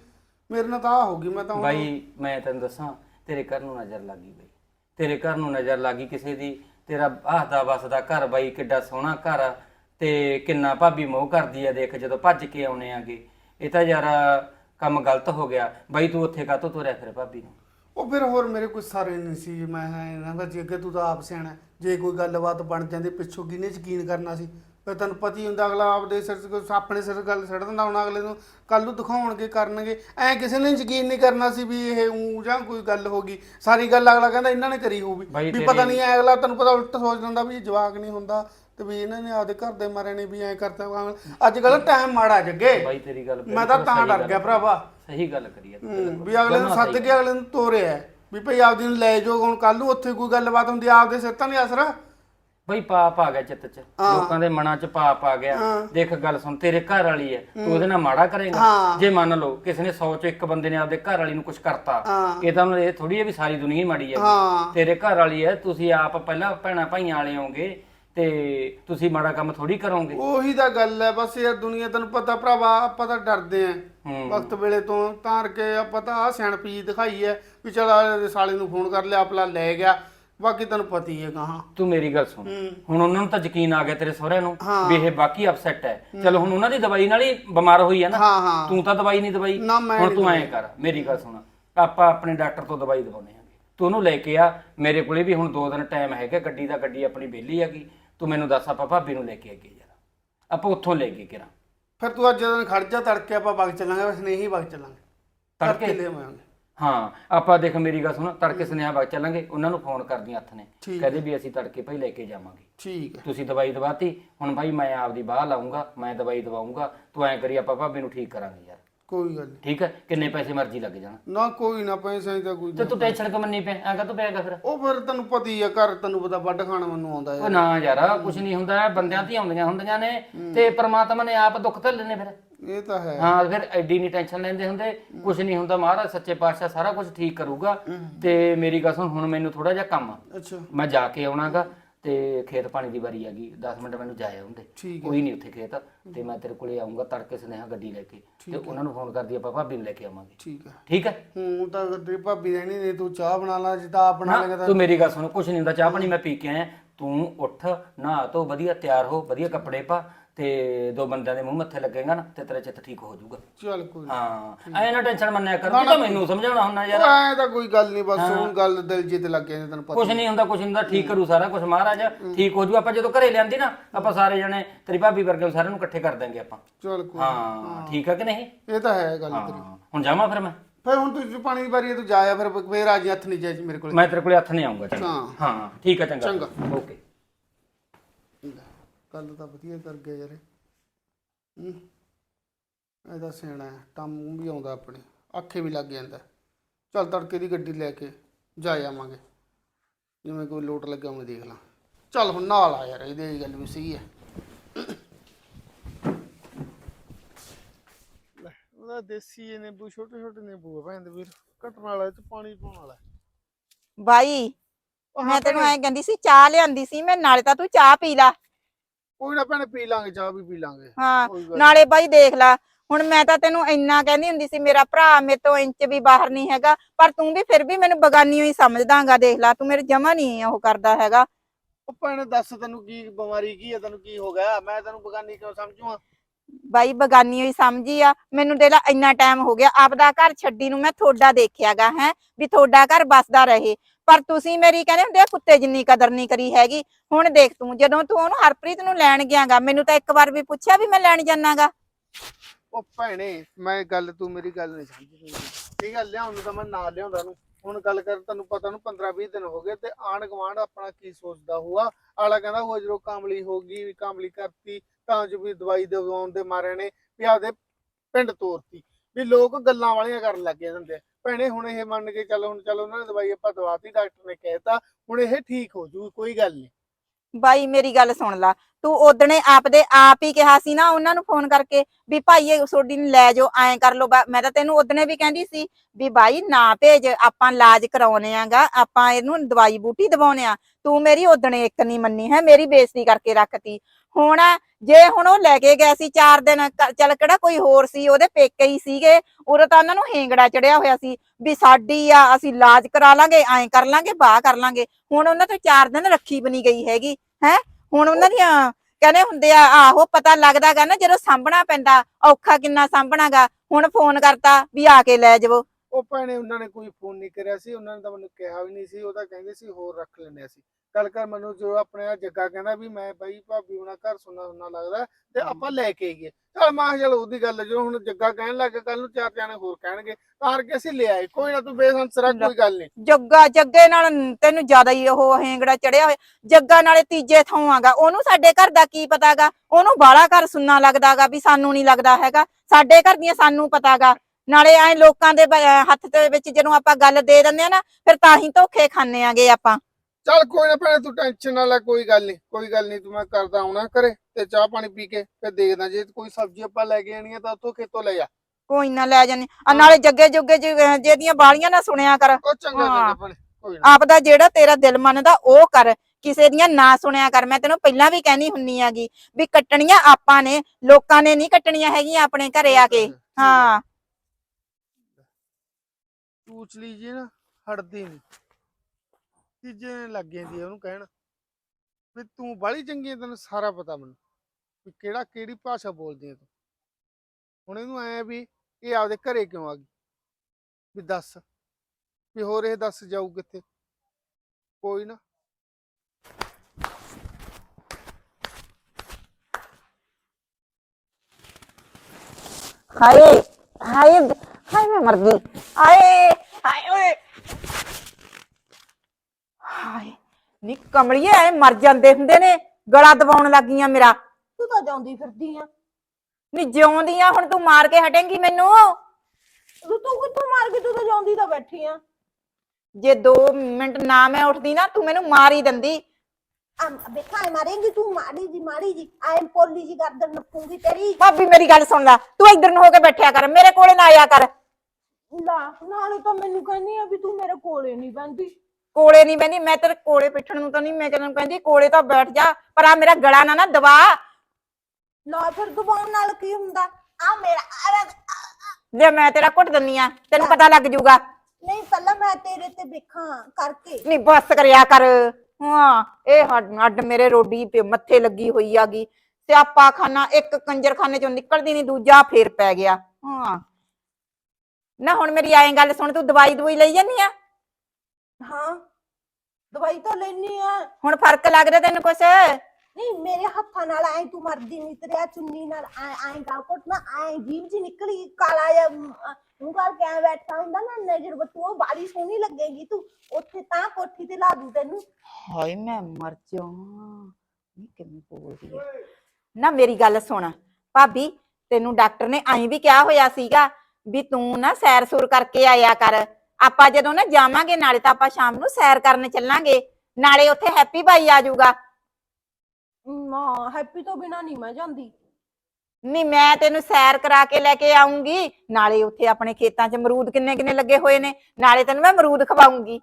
S2: ਮੇਰੇ ਨਾਲ ਤਾਂ ਆਹ ਹੋ ਗਈ ਮੈਂ ਤਾਂ ਹੁਣ
S1: ਬਾਈ ਮੈਂ ਤੈਨੂੰ ਦੱਸਾਂ ਤੇਰੇ ਘਰ ਨੂੰ ਨਜ਼ਰ ਲੱਗੀ ਬਈ। ਤੇਰੇ ਘਰ ਨੂੰ ਨਜ਼ਰ ਲੱਗੀ ਕਿਸੇ ਦੀ। ਤੇਰਾ ਹੱਸਦਾ ਵਸਦਾ ਘਰ ਬਾਈ ਕਿੱਡਾ ਸੋਹਣਾ ਘਰ ਆ ਤੇ ਕਿੰਨਾ ਭਾਬੀ ਮੋਹ ਕਰਦੀ ਆ ਦੇਖ ਜਦੋਂ ਭੱਜ ਕੇ ਆਉਣੇ ਆਗੇ। ਇਹ ਤਾਂ ਯਾਰ ਕੰਮ ਗਲਤ ਹੋ ਗਿਆ। ਬਾਈ ਤੂੰ ਉੱਥੇ ਕਾਹਤੋਂ ਤੁਰਿਆ ਫਿਰ ਭਾਬੀ ਨੂੰ?
S2: ਉਹ ਫਿਰ ਹੋਰ ਮੇਰੇ ਕੋਈ ਸਾਰੇ ਨਹੀਂ ਸੀ। ਮੈਂ ਇਹਨਾਂ ਦਾ ਅੱਗੇ ਤੂੰ ਤਾਂ ਆਪ ਸਿਆਣਾ ਜੇ ਕੋਈ ਗੱਲਬਾਤ ਬਣ ਜਾਂਦੀ ਪਿੱਛੋਂ ਕਿਹਨੇ ਯਕੀਨ ਕਰਨਾ ਸੀ? ਫਿਰ ਤੈਨੂੰ ਪਤਾ ਹੀ ਹੁੰਦਾ ਅਗਲਾ ਆਪਦੇ ਸਿਰ ਕੋਈ ਆਪਣੇ ਸਿਰ ਗੱਲ ਛੱਡ ਦਿੰਦਾ ਹੁਣ ਅਗਲੇ ਨੂੰ ਕੱਲ ਨੂੰ ਦਿਖਾਉਣਗੇ ਕਰਨਗੇ। ਐ ਕਿਸੇ ਨੇ ਯਕੀਨ ਨਹੀਂ ਕਰਨਾ ਸੀ ਵੀ ਇਹ ਊਂ ਜਾਂ ਕੋਈ ਗੱਲ ਹੋ ਗਈ। ਸਾਰੀ ਗੱਲ ਅਗਲਾ ਕਹਿੰਦਾ ਇਹਨਾਂ ਨੇ ਕਰੀ ਹੋਊਗੀ।
S1: ਬਾਈ
S2: ਵੀ ਪਤਾ ਨਹੀਂ ਐ ਅਗਲਾ ਤੈਨੂੰ ਪਤਾ ਉਲਟ ਸੋਚ ਲੈਂਦਾ ਵੀ ਇਹ ਜਵਾਕ ਨਹੀਂ ਹੁੰਦਾ ਤੇ ਵੀ ਇਹਨਾਂ ਨੇ ਆਪਦੇ ਘਰ ਦੇ ਮਾਰੇ ਨੇ ਵੀ ਐ ਕਰਤਾ ਅੱਜ ਕੱਲ ਟਾਈਮ ਮਾੜਾ ਜੱਗੇ।
S1: ਬਾਈ ਤੇਰੀ ਗੱਲ
S2: ਮੈਂ ਤਾਂ ਤਾਂ ਡਰ ਗਿਆ ਭਰਾਵਾ।
S1: ਸਹੀ ਗੱਲ ਕਰੀ ਆ ਤੂੰ।
S2: ਹੂੰ, ਵੀ ਅਗਲੇ ਨੂੰ ਸੱਦ ਕੇ ਅਗਲੇ ਨੂੰ ਤੋਰਿਆ। ਵੀ ਭਈ ਆਪਦੀ ਨੂੰ ਲੈ ਜਾਓ ਹੁਣ ਕੱਲ ਨੂੰ ਉੱਥੇ ਕੋਈ ਗੱਲਬਾਤ ਹੁੰਦੀ ਆ, ਆਪਦੇ ਸਿਰ ਤਾਂ ਨਹੀਂ ਅਸਰ
S1: ਬਈ ਪਾਪ ਆ ਗਿਆ ਚਿੱਤ 'ਚ। ਲੋਕਾਂ ਦੇ ਮਨਾਂ 'ਚ ਪਾਪ ਆ ਗਿਆ। ਦੇਖ ਗੱਲ ਸੁਣ ਤੇਰੇ ਘਰ ਵਾਲੀ ਹੈ ਤੂੰ ਉਹਦੇ ਨਾਲ ਮਾੜਾ ਕਰੇਗਾ। ਜੇ ਮੰਨ ਲਓ ਕਿਸੇ ਨੇ 100 'ਚ ਇੱਕ ਬੰਦੇ ਨੇ ਆਪਦੇ ਘਰ ਵਾਲੀ ਨੂੰ ਕੁਝ ਕਰਤਾ। ਇਹ ਤਾਂ ਇਹ ਥੋੜੀ ਹੈ ਵੀ ਸਾਰੀ ਦੁਨੀਆ ਹੀ ਮਾੜੀ ਹੈ। ਤੇਰੇ ਘਰ ਵਾਲੀ ਹੈ ਤੁਸੀਂ ਆਪ ਪਹਿਲਾਂ ਭੈਣਾ ਭਾਈਆਂ ਵਾਲੇ ਹੋਗੇ ਤੇ ਤੁਸੀਂ ਮਾੜਾ ਕੰਮ ਥੋੜੀ ਕਰੋਗੇ।
S2: ਉਹੀ ਤਾਂ ਗੱਲ ਹੈ ਬਸ ਯਾਰ ਦੁਨੀਆ ਤੈਨੂੰ ਪਤਾ ਭਰਾਵਾ ਆਪਾਂ ਤਾਂ ਡਰਦੇ ਆਂ। ਵਕਤ ਵੇਲੇ ਤੋਂ ਤਾਰ ਕੇ ਆਪਾਂ ਤਾਂ ਆ ਸਿਆਣਪੀ ਦਿਖਾਈ ਹੈ ਵੀ ਚਲ ਸਾਲੇ ਨੂੰ ਫੋਨ ਕਰ ਲਿਆ ਆਪਲਾ ਲੈ ਗਿਆ। ਬਾਕੀ ਤੈਨੂੰ ਪਤਾ ਹੀ ਹੈ। ਗਾਹਾਂ
S1: ਤੂੰ ਮੇਰੀ ਗੱਲ ਸੁਣ।
S2: ਹੂੰ।
S1: ਹੁਣ ਉਹਨਾਂ ਨੂੰ ਤਾਂ ਯਕੀਨ ਆ ਗਿਆ ਤੇਰੇ ਸਹੁਰਿਆਂ ਨੂੰ
S2: ਹਾਂ।
S1: ਵੀ ਇਹ ਬਾਕੀ ਅਪਸੈਟ ਹੈ। ਚਲੋ ਹੁਣ ਉਹਨਾਂ ਦੀ ਦਵਾਈ ਨਾਲ ਹੀ ਬਿਮਾਰ ਹੋਈ ਹੈ ਨਾ।
S2: ਹਾਂ ਹਾਂ।
S1: ਤੂੰ ਤਾਂ ਦਵਾਈ ਨਹੀਂ ਦਵਾਈ।
S2: ਨਾ ਮੈਂ
S1: ਹੁਣ ਤੂੰ ਐਂ ਕਰ ਮੇਰੀ ਗੱਲ ਸੁਣ। ਆਪਾਂ ਆਪਣੇ ਡਾਕਟਰ ਤੋਂ ਦਵਾਈ ਦਵਾਉਨੇ ਆਂਗੇ ਤੂੰ ਉਹਨੂੰ ਲੈ ਕੇ ਆ। ਮੇਰੇ ਕੋਲੇ ਵੀ ਹੁਣ ਦੋ ਦਿਨ ਟਾਈਮ ਹੈਗਾ ਗੱਡੀ ਦਾ ਗੱਡੀ ਆਪਣੀ ਵਿਹਲੀ ਹੈਗੀ। ਤੂੰ ਮੈਨੂੰ ਦੱਸ ਆਪਾਂ ਭਾਬੀ ਨੂੰ ਲੈ ਕੇ ਅੱਗੇ ਯਾਰ ਆਪਾਂ ਉੱਥੋਂ ਲੈ ਕੇ ਕਿਰਾਂ
S2: ਫਿਰ ਤੂੰ ਅੱਜ ਦਿਨ ਖੜ ਜਾ ਤੜਕੇ ਆਪਾਂ ਵਗ ਚੱਲਾਂਗੇ ਬਸ ਨਹੀਂ ਵਗ ਚੱਲਾਂਗੇ।
S1: ਤੜਕੇ?
S2: ਲੈ ਆਵਾਂਗੇ।
S1: ਹਾਂ ਆਪਾਂ ਦੇਖ ਮੇਰੀ ਗੱਲ ਸੁਣ ਤੜਕੇ ਸੁਨੇਹਾ ਬਾਅਦ ਚੱਲਾਂਗੇ ਉਹਨਾਂ ਨੂੰ ਫੋਨ ਕਰਦੀ ਹੱਥ ਨੇ।
S2: ਠੀਕ
S1: ਕਹਦੇ ਵੀ ਅਸੀਂ ਤੜਕੇ ਭਾਈ ਲੈ ਕੇ ਜਾਵਾਂਗੇ।
S2: ਠੀਕ ਹੈ।
S1: ਤੁਸੀਂ ਦਵਾਈ ਦਵਾਤੀ ਹੁਣ ਭਾਈ ਮੈਂ ਆਪਦੀ ਬਾਹ ਲਾਉਂਗਾ ਮੈਂ ਦਵਾਈ ਦਵਾਉਂਗਾ ਤੂੰ ਐਂ ਕਰੀ ਆਪਾਂ ਭਾਬੀ ਨੂੰ ਠੀਕ ਕਰਾਂਗੇ ਯਾਰ।
S2: ਕੋਈ ਗੱਲ ਨਹੀਂ।
S1: ਠੀਕ ਹੈ? ਕਿੰਨੇ ਪੈਸੇ ਮਰਜ਼ੀ ਲੱਗ ਜਾਣ।
S2: ਨਾ ਕੋਈ ਨਾ ਪੈਸੇ ਦਾ ਕੋਈ
S1: ਤੇ ਤੂੰ ਟੈਨਸ਼ਨ ਕਿਉਂ ਮੰਨੀ ਪਿਆ ਐਂ ਕਾ ਤੂੰ ਪਿਆਗਾ ਫਿਰ?
S2: ਉਹ ਫਿਰ ਤੈਨੂੰ ਪਤਾ ਹੀ ਆ ਘਰ ਤੈਨੂੰ ਪਤਾ ਵੱਢ ਖਾਣਾ ਮੈਨੂੰ ਆਉਂਦਾ
S1: ਉਹ
S2: ਹੈ
S1: ਨਾ ਯਾਰ ਕੁਝ ਨਹੀਂ ਹੁੰਦਾ ਬੰਦਿਆਂ ਤੇ ਆਉਂਦੀਆਂ ਹੁੰਦੀਆਂ ਨੇ ਤੇ ਪ੍ਰਮਾਤਮਾ ਨੇ ਆਪ ਦੁੱਖ ਧੱਲੇ ਨੇ ਫਿਰ।
S2: ਇਹ ਤਾਂ ਹੈ।
S1: ਹਾਂ ਫਿਰ ਐਡੀ ਨਹੀਂ ਟੈਨਸ਼ਨ ਲੈਂਦੇ ਹੁੰਦੇ। ਕੁਝ ਨਹੀਂ ਹੁੰਦਾ ਮਹਾਰਾਜ ਸੱਚੇ ਪਾਤਸ਼ਾਹ ਸਾਰਾ ਕੁਝ ਠੀਕ ਕਰੂਗਾ। ਤੇ ਮੇਰੀ ਗੱਲ ਸੁਣ ਹੁਣ ਮੈਨੂੰ ਥੋੜਾ ਜਿਹਾ ਕੰਮ ਆ।
S2: ਅੱਛਾ।
S1: ਮੈਂ ਜਾ ਕੇ ਆਉਣਾਗਾ ਤੇ ਖੇਤ ਪਾਣੀ ਦੀ ਵਾਰੀ ਹੈਗੀ। 10 ਮਿੰਟ ਮੈਨੂੰ ਜਾਇਆ ਹੁੰਦੇ।
S2: ਠੀਕ
S1: ਕੋਈ ਨਹੀਂ ਉੱਥੇ ਖੇਤ। ਤੇ ਮੈਂ ਤੇਰੇ ਕੋਲੇ ਆਉਂਗਾ ਤੜਕੇ ਸੁਨੇਹਾ ਗੱਡੀ ਲੈ ਕੇ। ਤੇ ਉਹਨਾਂ ਨੂੰ ਫੋਨ ਕਰਦੀ ਆਪਾਂ ਭਾਬੀ ਨੂੰ ਲੈ ਕੇ ਆਵਾਂਗੇ।
S2: ਠੀਕ ਹੈ।
S1: ਠੀਕ ਹੈ?
S2: ਹੂੰ ਤਾਂ ਤੇਰੀ ਭਾਬੀ ਰਹਿਣੀ ਨਹੀਂ ਤੂੰ ਚਾਹ ਬਣਾ ਲਾ ਜੇ ਤਾਂ ਆਪ ਬਣਾ ਲੇਗਾ ਤਾਂ।
S1: ਤੂੰ ਮੇਰੀ ਗੱਲ ਸੁਣ ਕੁਛ ਨਹੀਂ ਹੁੰਦਾ ਚਾਹ ਪਾਣੀ ਮੈਂ ਪੀ ਕੇ ਆਇਆ। ਤੂੰ ਉੱਠ ਨਹਾ ਧੋ ਵਧੀਆ ਤਿਆਰ ਹੋ ਵਧੀਆ ਕੱਪੜੇ ਪਾ। ਤੇ ਦੋ ਬੰਦਿਆਂ ਦੇ ਮੂੰਹ ਮੱਥੇ ਲੱਗੇਗਾ ਨਾ ਤੇ ਤੇਰਾ ਚਿੱਤ ਠੀਕ ਹੋ ਜਾਊਗਾ।
S2: ਚੱਲ ਕੋਈ ਨਾ।
S1: ਹਾਂ ਐ ਨਾ ਟੈਨਸ਼ਨ ਮੰਨਿਆ ਕਰ ਤੂੰ ਤਾਂ ਮੈਨੂੰ ਸਮਝਾਉਣਾ ਹੁੰਦਾ ਯਾਰ।
S2: ਉਹ ਐ ਤਾਂ ਕੋਈ ਗੱਲ ਨਹੀਂ ਬਸ ਹੁਣ ਗੱਲ ਦਿਲ ਜਿੱਤ ਲੱਗ ਜਾਂਦੀ ਤੈਨੂੰ ਪਤਾ
S1: ਕੁਝ ਨਹੀਂ ਹੁੰਦਾ ਕੁਝ ਨਹੀਂ ਹੁੰਦਾ ਠੀਕ ਕਰੂ ਸਾਰਾ ਕੁਝ ਮਹਾਰਾਜ ਠੀਕ ਹੋ ਜੂ ਆਪਾਂ ਜਦੋਂ ਘਰੇ ਲਿਆਂਦੀ ਨਾ ਆਪਾਂ ਸਾਰੇ ਜਣੇ ਤੇਰੀ ਭਾਬੀ ਵਰਗੇ ਸਾਰਿਆਂ ਨੂੰ ਇਕੱਠੇ ਕਰ ਦਾਂਗੇ ਆਪਾਂ।
S2: ਚੱਲ ਕੋਈ
S1: ਹਾਂ ਠੀਕ ਹੈ ਕਿ ਨਹੀਂ?
S2: ਇਹ ਤਾਂ ਹੈ ਗੱਲ ਤੇਰੀ।
S1: ਹਾਂ ਹੁਣ ਜਾਵਾਂ ਫਿਰ ਮੈਂ?
S2: ਫਿਰ ਹੁਣ ਤੂੰ ਪਾਣੀ ਦੀ ਵਾਰੀ ਹੈ, ਤੂੰ ਜਾਇਆ ਫਿਰ ਫੇਰ ਆ ਜੀ ਹੱਥ ਨਹੀਂ ਜਾਇ ਮੇਰੇ ਕੋਲ।
S1: ਮੈਂ ਤੇਰੇ ਕੋਲੇ ਹੱਥ ਨਹੀਂ ਆਉਂਗਾ ਚੰਗਾ।
S2: ਹਾਂ।
S1: ਹਾਂ ਠੀਕ ਹੈ ਚੰਗਾ।
S2: ਚੰਗਾ।
S1: ਓਕੇ।
S2: ਗੱਲ ਤਾਂ ਵਧੀਆ ਕਰ ਗਿਆ ਯਾਰ। ਹੂੰ ਇਹਦਾ ਸਿਆਣਾ ਹੈ ਟੰਮ ਵੀ ਆਉਂਦਾ ਆਪਣੇ ਅੱਖੇ ਵੀ ਲੱਗ ਜਾਂਦਾ। ਚੱਲ ਤੜਕੇ ਦੀ ਗੱਡੀ ਲੈ ਕੇ ਜਾ ਆਵਾਂਗੇ ਜਿਵੇਂ ਕੋਈ ਲੋਟ ਲੱਗਿਆ ਉਵੇਂ ਦੇਖ ਲਾਂ। ਚੱਲ ਹੁਣ ਨਾਲ ਆ ਯਾਰ ਇਹਦੇ ਇਹ ਗੱਲ ਵੀ ਸਹੀ ਹੈ। ਉਹਦਾ ਦੇਸੀ ਇਹ ਨਿੰਬੂ ਛੋਟੇ ਛੋਟੇ ਨਿੰਬੂ ਆ ਭੈਣ ਦੇ ਵੀਰ ਘਟਣ ਵਾਲਾ ਇਹ ਚ ਪਾਣੀ ਪਾਉਣ ਵਾਲਾ।
S3: ਬਾਈ ਮੈਂ ਤੈਨੂੰ ਐਂ ਕਹਿੰਦੀ ਸੀ ਚਾਹ ਲਿਆਂਦੀ ਸੀ ਮੈਂ ਨਾਲੇ ਤਾਂ ਤੂੰ ਚਾਹ ਪੀ ਲਾ।
S2: ਕੋਈ ਨਾ ਭੈਣੇ ਪੀ ਲਾਂਗੇ ਚਾਹ ਵੀ ਪੀ ਲਾਂਗੇ।
S3: ਹਾਂ
S2: ਕੋਈ ਗੱਲ
S3: ਨਾਲੇ ਬਾਈ ਦੇਖ ਲਾ ਹੁਣ ਮੈਂ ਤਾਂ ਤੈਨੂੰ ਇੰਨਾ ਕਹਿੰਦੀ ਹੁੰਦੀ ਸੀ ਮੇਰਾ ਭਰਾ ਮੇਰੇ ਤੋਂ ਇੰਚ ਵੀ ਬਾਹਰ ਨਹੀਂ ਹੈਗਾ ਪਰ ਤੂੰ ਵੀ ਫਿਰ ਵੀ ਮੈਨੂੰ ਬਗਾਨੀ ਹੀ ਸਮਝਦਾਗਾ ਦੇਖ ਲਾ ਤੂੰ ਮੇਰੇ ਜਮਾ ਨਹੀਂ ਉਹ ਕਰਦਾ ਹੈਗਾ।
S2: ਉਹ ਭੈਣੇ ਦੱਸ ਤੈਨੂੰ ਕੀ ਬਿਮਾਰੀ ਕੀ ਹੈ ਤੈਨੂੰ ਕੀ ਹੋ ਗਿਆ? ਮੈਂ ਤੈਨੂੰ ਬਗਾਨੀ ਕਿਉਂ ਸਮਝੂਆਂ?
S3: ਬਾਈ ਬਗਾਨੀ ਹੀ ਸਮਝੀ ਆ। ਮੈਨੂੰ ਦੇ ਇੰਨਾ ਟਾਈਮ ਹੋ ਗਿਆ। ਆਪਦਾ ਘਰ ਛੱਡੀ ਨੂੰ ਮੈਂ ਤੁਹਾਡਾ ਦੇਖਿਆਗਾ, ਹੈ, ਵੀ ਤੁਹਾਡਾ ਘਰ ਬਸਦਾ ਰਹੇ। ਪਰ ਤੁਸੀਂ ਮੇਰੀ ਕਹਿੰਦੇ ਹੁੰਦੇ ਆ, ਕੁੱਤੇ ਜਿੰਨੀ ਕਦਰ ਨਹੀਂ ਕਰੀ ਹੈਗੀ। ਹੁਣ ਦੇਖ ਤੂੰ, ਜਦੋਂ ਤੂੰ ਉਹਨੂੰ ਹਰਪ੍ਰੀਤ ਨੂੰ ਲੈਣ ਗਿਆਗਾ, ਮੈਨੂੰ ਤਾਂ ਇੱਕ ਵਾਰ ਵੀ ਪੁੱਛਿਆ ਵੀ ਮੈਂ ਲੈਣ ਜਾਣਾਗਾ?
S2: ਉਹ ਭੈਣੇ, ਮੈਂ ਗੱਲ, ਤੂੰ ਮੇਰੀ ਗੱਲ ਨਹੀਂ ਸਮਝਦੀ ਠੀਕ ਹੈ ਲਿਆਉਣ ਨੂੰ ਤਾਂ ਮੈਂ ਨਾਲ ਲਿਆਉਂਦਾ ਨੂੰ ਹੁਣ ਗੱਲ ਕਰ, ਤੈਨੂੰ ਪਤਾ ਨੂੰ 15 20 ਦਿਨ ਹੋ ਗਏ ਤੇ ਆਣ ਗਵਾਂਡ ਆਪਣਾ ਕੀ ਸੋਚਦਾ ਹੋਊਗਾ? ਆਲਾ ਕਹਿੰਦਾ, ਉਹ ਜਦੋਂ ਕਾਮਲੀ ਹੋ ਗਈ, ਕਾਮਲੀ ਕਰਤੀ ਤਾਂ ਜੋ ਵੀ ਦਵਾਈ ਦਵਾਉਣ ਦੇ ਮਾਰੇ ਨੇ ਵੀ ਆਪਦੇ ਪਿੰਡ ਤੋਰਤੀ। ਵੀ ਲੋਕ ਗੱਲਾਂ ਵਾਲੀਆਂ ਕਰਨ ਲੱਗ ਜਾਂਦੇ ਭੈਣੇ, ਹੁਣ ਇਹ ਮੰਨ ਕੇ ਚੱਲ, ਹੁਣ ਚੱਲ ਉਹਨਾਂ ਨੇ ਦਵਾਈ ਆਪਾਂ ਦਵਾਤੀ, ਡਾਕਟਰ ਨੇ ਕਹਿਤਾ, ਹੁਣ ਇਹ ਠੀਕ ਹੋ ਜੂ, ਕੋਈ ਗੱਲ ਨਹੀਂ।
S3: ਬਾਈ, ਮੇਰੀ ਗੱਲ ਸੁਣ ਲਾ। ਤੂੰ ਉਦਣੇ ਆਪਦੇ ਆਪ ਹੀ ਕਿਹਾ ਸੀ ਨਾ ਉਹਨਾਂ ਨੂੰ ਫੋਨ ਕਰਕੇ ਵੀ ਭਾਈ, ਇਹ ਸੋਡੀ ਨੂੰ ਲੈ ਜਾਓ, ਐਂ ਕਰ ਲਓ ਮੈਂ ਤਾਂ ਤੈਨੂੰ ਉਦਣੇ ਵੀ ਕਹਿੰਦੀ ਸੀ ਵੀ ਬਾਈ, ਨਾ ਭੇਜ, ਆਪਾਂ ਇਲਾਜ ਕਰਾਉਣੇ ਆਗਾ, ਆਪਾਂ ਇਹਨੂੰ ਦਵਾਈ ਬੂਟੀ ਦਵਾਉਣੇ ਆ। ਤੂੰ ਮੇਰੀ ਉਦਣੇ ਇੱਕ ਨਹੀਂ ਮੰਨੀ ਹੈ, ਮੇਰੀ ਬੇਇੱਜ਼ਤੀ ਕਰਕੇ ਰੱਖਤੀ। ਹੁਣ ਜੇ ਹੁਣ ਉਹ ਲੈ ਕੇ ਗਿਆ ਸੀ 4 ਦਿਨ ਚੱਲ ਕਿਹੜਾ ਕੋਈ ਹੋਰ ਸੀ, ਉਹਦੇ ਪੇਕੇ ਹੀ ਸੀਗੇ ਉਦੋਂ ਤਾਂ ਉਹਨਾਂ ਨੂੰ ਹੇਂਗੜਾ ਚੜਿਆ ਹੋਇਆ ਸੀ ਵੀ ਸਾਡੀ ਆ, ਅਸੀਂ ਇਲਾਜ ਕਰਾ ਲਾਂਗੇ, ਐਂ ਕਰ ਲਾਂਗੇ, ਬਾਹ ਕਰ ਲਾਂਗੇ, ਹੁਣ ਉਹਨਾਂ ਤੋਂ 4 ਦਿਨ ਰੱਖੀ ਬਣੀ ਗਈ ਹੈਗੀ, ਹੈ? ਹੁਣ ਉਹਨਾਂ ਦੀਆਂ ਕਹਿੰਦੇ ਹੁੰਦੇ ਆ, ਆਹੋ ਪਤਾ ਲੱਗਦਾਗਾ ਨਾ ਜਦੋਂ ਸਾਂਭਣਾ ਪੈਂਦਾ, ਔਖਾ ਕਿੰਨਾ ਸਾਂਭਣਾਗਾ, ਹੁਣ ਫੋਨ ਕਰਤਾ ਵੀ ਆ ਕੇ ਲੈ ਜਾਵੋ।
S2: ਉਹ ਭੈਣੇ ਉਹਨਾਂ ਨੇ ਕੋਈ ਫੋਨ ਨਹੀਂ ਕਰਿਆ ਸੀ ਉਹਨਾਂ ਨੇ ਤਾਂ ਮੈਨੂੰ ਕਿਹਾ ਵੀ ਨਹੀਂ ਸੀ ਉਹ ਤਾਂ ਕਹਿੰਦੇ ਸੀ ਹੋਰ ਰੱਖ ਲੈਣੇ ਸੀ ਕੱਲ ਕਰ ਮੈਨੂੰ ਜੋ ਆਪਣੇ ਆ ਜੱਗਾ ਕਹਿੰਦਾ ਵੀ ਮੈਂ ਬਈ ਭਾਬੀ ਹੁਣਾ ਘਰ ਸੁਣਨਾ ਸੁਣਨਾ ਲੱਗਦਾ ਤੇ ਆਪਾਂ ਲੈ ਕੇ ਆਈਏ। ਚਲ ਮਾਂ ਕਿਹਾ ਚਲ ਉਹਦੀ ਗੱਲ ਜੋ ਹੁਣ ਜੱਗਾ ਕਹਿਣ ਲੱਗ ਕੱਲ ਨੂੰ ਚਾਰ ਜਾਣੇ ਹੋਰ ਕਹਿਣਗੇ ਤਾਂ ਕਰਕੇ ਅਸੀਂ ਲੈ ਆਏ। ਕੋਈ ਨਾ ਤੂੰ ਬੇਸੰਸਰਾ ਕੋਈ ਗੱਲ ਨਹੀਂ।
S3: ਜੱਗਾ ਜੱਗੇ ਨਾਲ ਤੈਨੂੰ ਜ਼ਿਆਦਾ ਹੀ ਉਹ ਹੇਂਗੜਾ ਚੜਿਆ ਹੋਇਆ। ਜੱਗਾ ਨਾਲੇ ਤੀਜੇ ਥਾਂ ਆਗਾ। ਉਹਨੂੰ ਸਾਡੇ ਘਰ ਦਾ ਕੀ ਪਤਾਗਾ? ਉਹਨੂੰ ਬਾਲਾ ਘਰ ਸੁਣਨਾ ਲੱਗਦਾਗਾ ਵੀ ਸਾਨੂੰ ਨਹੀਂ ਲੱਗਦਾ ਹੈਗਾ। ਸਾਡੇ ਘਰ ਦੀਆਂ ਸਾਨੂੰ ਪਤਾਗਾ। ਨਾਲੇ ਐ ਲੋਕਾਂ ਦੇ ਬ- ਹੱਥ ਦੇ ਵਿੱਚ ਜਦੋਂ ਆਪਾਂ ਗੱਲ ਦੇ ਦਿੰਦੇ ਆ ਨਾ ਫਿਰ ਤਾਂ ਹੀ ਧੋਖੇ ਖਾਣੇ ਆਗੇ ਆਪਾਂ।
S2: ਚਲ ਕੋਈ ਨਾ ਭੈਣੇ ਤੂੰ ਟੈਨਸ਼ਨ ਨਾ ਲੈ ਕੋਈ ਗੱਲ ਨਹੀਂ ਕੋਈ ਗੱਲ ਨਹੀਂ ਤੂੰ ਮੈਂ ਕਰਦਾ ਆਉਣਾ ਘਰੇ ਤੇ ਚਾਹ ਪਾਣੀ ਪੀ ਕੇ ਫਿਰ ਦੇਖਦਾ ਜੇ ਕੋਈ ਸਬਜ਼ੀ ਆਪਾਂ ਲੈ ਕੇ ਆਣੀ ਆ ਤਾਂ ਉੱਥੋਂ ਖੇਤੋਂ ਲੈ ਜਾ
S3: ਕੋਈ ਨਾ ਲੈ ਜਾਨੀ ਆ। ਨਾਲੇ ਜੱਗੇ ਜੁੱਗੇ ਜਿਹਦੀਆਂ ਜਿਹਦੀਆਂ ਬਾਲੀਆਂ ਨਾ ਸੁਣਿਆ ਕਰ।
S2: ਉਹ ਚੰਗਾ
S3: ਹਾਂ।
S2: ਚੰਗਾ ਭੈਣੇ ਕੋਈ ਨਾ।
S3: ਆਪਦਾ ਜਿਹੜਾ ਤੇਰਾ ਦਿਲ ਮੰਨਦਾ ਉਹ ਕਰ। ਕਿਸੇ ਦੀਆਂ ਨਾ ਸੁਣਿਆ ਕਰ। ਮੈਂ ਤੈਨੂੰ ਪਹਿਲਾਂ ਵੀ ਕਹਿਣੀ ਹੁੰਨੀ ਆਗੀ ਵੀ ਕੱਟਣੀਆਂ ਆਪਾਂ ਨੇ ਲੋਕਾਂ ਨੇ ਨਹੀਂ ਕੱਟਣੀਆਂ ਹੈਗੀਆਂ ਆਪਣੇ ਘਰੇ ਆ ਕੇ। ਹਾਂ।
S2: ਚੂਚਲੀ ਜੀ ਨਾ, ਹਟਦੀ ਨਹੀਂ ਤੀਜੇ ਨੇ ਲੱਗ ਜਾਂਦੀ ਆ ਉਹਨੂੰ ਕਹਿਣ। ਵੀ ਤੂੰ ਬਾਹਲੀ ਚੰਗੀ ਆ, ਤੈਨੂੰ ਸਾਰਾ ਪਤਾ ਮੈਨੂੰ। ਵੀ ਕਿਹੜਾ, ਕਿਹੜੀ ਭਾਸ਼ਾ ਬੋਲਦੀ ਆ ਤੂੰ। ਹੁਣ ਇਹਨੂੰ ਐ ਵੀ ਇਹ ਆਪਦੇ ਘਰੇ ਕਿਉਂ ਆ ਗਈ? ਵੀ ਦੱਸ। ਵੀ ਹੋਰ ਇਹ ਦੱਸ ਜਾਊ ਕਿੱਥੇ? ਕੋਈ ਨਾ।
S3: ਹਾਏ ਹਾਏ ਹਾਏ ਮੈਂ ਮਰ ਗਈ। ਹਾਏ ਹਾਏ ਓਏ। ਹਾਏ ਨੀ ਕਮਲੀਏ ਐ ਮਰ ਜਾਂਦੇ ਹੁੰਦੇ ਨੇ ਗਲਾ ਦਬਾਉਣ ਲੱਗੀਆਂ ਮੇਰਾ।
S4: ਤੂੰ ਤਾਂ ਜਾਂਦੀ ਫਿਰਦੀ ਆ।
S3: ਨੀ ਜਿਉਂਦੀਆਂ ਹੁਣ ਤੂੰ ਮਾਰ ਕੇ ਹਟੇਂਗੀ ਮੈਨੂੰ।
S4: ਤੂੰ ਤੂੰ ਕਿੱਥੋਂ ਮਾਰ ਕੇ ਤੂੰ ਤਾਂ ਜਾਂਦੀ ਤਾਂ ਬੈਠੀ ਆ।
S3: ਜੇ 2 ਮਿੰਟ ਨਾ ਮੈਂ ਉੱਠਦੀ ਨਾ ਤੂੰ ਮੈਨੂੰ ਮਾਰ ਹੀ ਦਿੰਦੀ।
S4: ਆ ਬੇਖਾ ਮਾਰੇਂਗੀ ਤੂੰ ਮਾੜੀ ਜੀ ਮਾੜੀ ਜੀ ਆਈ ਪੋਲੀ ਜੀ ਗਰਦਨ ਨੱਪੂਗੀ ਤੇਰੀ।
S3: ਭਾਬੀ ਮੇਰੀ ਗੱਲ ਸੁਣ ਲੈ ਤੂੰ ਇੱਧਰ ਨੂੰ ਹੋ ਕੇ ਬੈਠਿਆ ਕਰ ਮੇਰੇ ਕੋਲੇ ਨਾ ਆਇਆ ਕਰ।
S4: ਲਾ ਨਾਲੇ ਤਾਂ ਮੈਨੂੰ ਕਹਿੰਦੀ ਆ ਵੀ ਤੂੰ ਮੇਰੇ ਕੋਲੇ ਨਹੀਂ ਬੰਦੀ
S3: ਕੋਲੇ ਨਹੀਂ ਬੈਂਦੀ ਮੈਂ ਤੇਰੇ ਕੋਲੇ ਪਿੱਠਣ ਨੂੰ ਤਾਂ ਨਹੀਂ ਮੈਂ ਤੈਨੂੰ ਕਹਿੰਦੀ ਕੋਲੇ ਤਾਂ ਬੈਠ ਜਾ ਪਰ ਆ ਮੇਰਾ ਗਲਾ ਨਾ ਨਾ ਦਬਾ।
S4: ਲਾ ਫਿਰ ਦਬਾਉਣ ਨਾਲ ਕੀ ਹੁੰਦਾ? ਆ ਮੇਰਾ ਆ ਵੇਖ, ਆ, ਆ।
S3: ਜੇ ਮੈਂ ਤੇਰਾ ਘੁੱਟ ਦਿੰਨੀ ਆ ਤੈਨੂੰ ਪਤਾ ਲੱਗ ਜਾਊਗਾ
S4: ਨਹੀਂ ਪਹਿਲਾਂ ਮੈਂ ਤੇਰੇ ਤੇ ਵੇਖਾਂ ਕਰਕੇ।
S3: ਨਹੀਂ ਬਸ ਕਰਿਆ ਕਰ। ਹਾਂ ਇਹ ਹੱਡ ਅੱਡ ਮੇਰੇ ਰੋਡੀ ਪੇ ਮੱਥੇ ਲੱਗੀ ਹੋਈ ਆਗੀ। ਸਿਆਪਾ ਖਾਨਾ ਇੱਕ ਕੰਜਰਖਾਨੇ ਚੋਂ ਨਿਕਲਦੀ ਨਹੀਂ ਦੂਜਾ ਫੇਰ ਪੈ ਗਿਆ। ਹਾਂ। ਨਾ ਹੁਣ ਮੇਰੀ ਐਂ ਗੱਲ ਸੁਣ ਤੂੰ ਦਵਾਈ ਦਵਾਈ ਲਈ ਜਾਨੀ ਆ?
S4: ਹਾਂ। ਦਵਾਈ ਤਾਂ ਲੈਣੀ ਆ।
S3: ਹੁਣ ਫ਼ਰਕ ਲੱਗਦਾ ਤੈਨੂੰ ਕੁਛ?
S4: ਨਹੀਂ ਮੇਰੇ ਹੱਥਾਂ ਨਾਲ ਐ ਤੂੰ ਮਰਦੀ ਨਹੀਂ ਤੇਰਿਆ ਚੁੰਨੀ ਨਾਲ ਐ ਐ ਗਾਲ ਕੋਟ ਨਾ ਐ ਜੀਭ ਜੀ ਨਿਕਲੀ ਕਾਲਾ ਜਿਹਾ ਮੂੰਹ ਕਰਕੇ ਐ ਬੈਠਾ ਹੁੰਦਾ ਨਾ ਨਜ਼ਰ ਬਤੂ ਉਹ ਬਾਰੀ ਸੋਹਣੀ ਲੱਗੇਗੀ ਤੂੰ ਉੱਥੇ ਤਾਂ ਕੋਠੀ ਤੇ ਲਾ ਦੂ ਤੈਨੂੰ।
S3: ਹਾਏ ਮੈਂ ਮਰ ਜਾ ਇਹ ਕਿਵੇਂ ਬੋਲਦੀ ਹੈ ਨਾ ਮੇਰੀ ਗੱਲ ਸੁਣ। ਭਾਬੀ ਤੈਨੂੰ ਡਾਕਟਰ ਨੇ ਐਂ ਵੀ ਕਿਹਾ ਹੋਇਆ ਸੀਗਾ ਵੀ ਤੂੰ ਨਾ ਸੈਰ ਸੂਰ ਕਰਕੇ ਆਇਆ ਕਰ। ਆਪਾਂ ਜਦੋਂ ਨਾ ਜਾਵਾਂਗੇ ਨਾਲੇ ਤਾਂ ਆਪਾਂ ਸ਼ਾਮ ਨੂੰ ਸੈਰ ਕਰਨ ਚੱਲਾਂਗੇ। ਨਾਲੇ ਉੱਥੇ ਹੈਪੀ ਭਾਈ ਆ ਜਾਊਗਾ।
S4: ਮਾਂ ਹੈਪੀ ਤੋਂ ਬਿਨਾ ਨਹੀਂ ਮੈਂ ਜਾਂਦੀ।
S3: ਨਹੀਂ ਮੈਂ ਤੈਨੂੰ ਸੈਰ ਕਰਾ ਕੇ ਲੈ ਕੇ ਆਉਂਗੀ ਨਾਲੇ ਉੱਥੇ ਆਪਣੇ ਖੇਤਾਂ 'ਚ ਅਮਰੂਦ ਕਿੰਨੇ ਕਿੰਨੇ ਲੱਗੇ ਹੋਏ ਨੇ। ਨਾਲੇ ਤੈਨੂੰ ਮੈਂ ਅਮਰੂਦ ਖਵਾਉਂਗੀ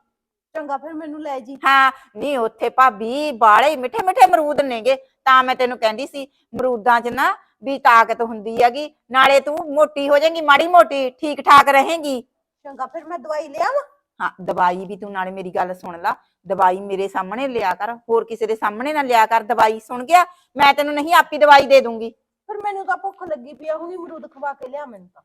S4: ਚੰਗਾ ਫਿਰ ਮੈਨੂੰ ਲੈ ਜੀ।
S3: ਹਾਂ ਨਹੀਂ ਉੱਥੇ ਭਾਬੀ ਬਾਲੇ ਮਿੱਠੇ ਮਿੱਠੇ ਅਮਰੂਦ ਨੇਗੇ। ਤਾਂ ਮੈਂ ਤੈਨੂੰ ਕਹਿੰਦੀ ਸੀ ਅਮਰੂਦਾਂ 'ਚ ਨਾ ਵੀ ਤਾਕਤ ਹੁੰਦੀ ਹੈਗੀ। ਨਾਲੇ ਤੂੰ ਮੋਟੀ ਹੋ ਜਾਏਗੀ ਮਾੜੀ ਮੋਟੀ ਠੀਕ ਠਾਕ ਰਹੇਗੀ।
S4: ਚੰਗਾ ਫਿਰ ਮੈਂ ਦਵਾਈ ਲਿਆਵਾਂ
S3: ਹਾਂ ਦਵਾਈ ਵੀ ਤੂੰ ਨਾਲੇ ਮੇਰੀ ਗੱਲ ਸੁਣ ਲਾ। ਦਵਾਈ ਮੇਰੇ ਸਾਹਮਣੇ ਲਿਆ ਕਰ। ਹੋਰ ਕਿਸੇ ਦੇ ਸਾਹਮਣੇ ਨਾ ਲਿਆ ਕਰ। ਦਵਾਈ ਸੁਣ ਗਿਆ ਮੈਂ ਤੈਨੂੰ ਨਹੀਂ ਆਪੀ ਦਵਾਈ ਦੇ ਦੂੰਗੀ।
S4: ਫਿਰ ਮੈਨੂੰ ਤਾਂ ਭੁੱਖ ਲੱਗੀ ਪਈ ਆ ਹੁਣੀ ਅਮਰੂਦ ਖਵਾ ਕੇ ਲਿਆ ਮੈਨੂੰ ਤਾਂ।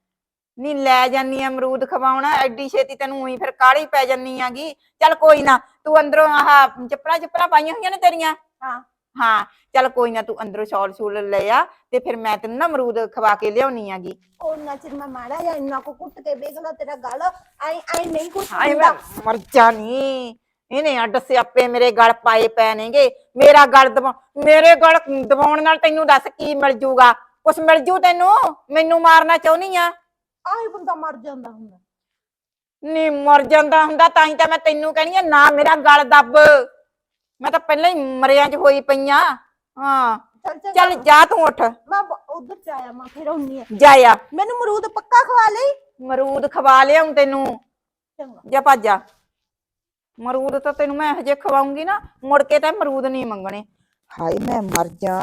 S3: ਨਹੀਂ ਲੈ ਜਾਨੀ ਆਂ ਅਮਰੂਦ ਖਵਾਉਣਾ ਐਡੀ ਛੇਤੀ ਤੈਨੂੰ ਉਹੀ ਫਿਰ ਕਾਹਲੀ ਪੈ ਜਾਨੀ ਆਗੀ। ਚੱਲ ਕੋਈ ਨਾ ਤੂੰ ਅੰਦਰੋਂ ਆਹ ਚੱਪਲਾਂ ਚੱਪਲਾਂ ਪਾਈਆਂ ਹੋਈਆਂ ਨੇ ਤੇਰੀਆਂ?
S4: ਹਾਂ।
S3: ਹਾਂ ਚੱਲ ਕੋਈ ਨਾ ਤੂੰ ਅੰਦਰੋਂ ਸ਼ਾਲ ਸ਼ੂਲ ਲੈ ਆ ਤੇ ਫਿਰ ਮੈਂ ਤੈਨੂੰ ਨਾ ਅਮਰੂਦ ਖਵਾ ਕੇ ਲਿਆਉਣੀ ਆਗੀ।
S4: ਉਹਨਾਂ ਚਿਰ ਮੈਂ ਮਾੜਾ ਜਾਂ ਇੰਨਾ ਕੋ ਕੁੱਟ ਕੇ ਵੇਖ ਲਾ ਤੇਰਾ ਗਲ ਆਈ ਆਈ ਨਹੀਂ
S3: ਮੈਂ ਮਰ ਜਾਨੀ। ਇਹਨੇ ਅੱਡ ਸਿਆਪੇ ਮੇਰੇ ਗਲ ਪਾਏ ਪੈ ਨੇਗੇ। ਮੇਰਾ ਗਲ ਦਬਾ ਮੇਰੇ ਗਲ ਦਬਾਉਣ ਨਾਲ ਤੈਨੂੰ ਦੱਸ ਕੀ ਮਿਲ ਜੂਗਾ? ਕੁਛ ਮਿਲ ਜੂ ਤੈਨੂੰ? ਮੈਨੂੰ ਮਾਰਨਾ ਚਾਹੁੰਨੀ ਆ?
S4: ਆਏ ਬੰਦਾ ਮਰ ਜਾਂਦਾ ਹੁੰਦਾ।
S3: ਨੀ ਮਰ ਜਾਂਦਾ ਹੁੰਦਾ ਤਾਂ ਹੀ ਤਾਂ ਮੈਂ ਤੈਨੂੰ ਕਹਿਣੀ ਆ ਨਾ ਮੇਰਾ ਗਲ ਦੱਬ। ਮੈਂ ਤਾਂ ਪਹਿਲਾਂ ਹੀ ਮਰਿਆਂ 'ਚ ਹੋਈ ਪਈਆਂ ਹਾਂ।
S4: ਚੱਲ
S3: ਜਾ ਤੂੰ ਉੱਠ।
S4: ਮੈਂ ਉਧਰ ਚ ਆਇਆ ਮੈਂ ਫਿਰ ਆਉਣੀ ਆ।
S3: ਜਾਇਆ
S4: ਮੈਨੂੰ ਅਮਰੂਦ ਪੱਕਾ ਖਵਾ ਲਈ।
S3: ਮਰੂਦ ਖਵਾ ਲਿਆਉਂ ਤੈਨੂੰ।
S4: ਚੰਗਾ।
S3: ਜਾ ਭੱਜ ਜਾ। ਮਰੂਦ ਤਾਂ ਤੈਨੂੰ ਮੈਂ ਹਜੇ ਖਵਾਉਂਗੀ ਨਾ, ਮੁੜ ਕੇ ਤਾਂ ਮਰੂਦ ਨਹੀਂ ਮੰਗਣੇ। ਹਾਏ, ਮੈਂ ਮਰ ਜਾ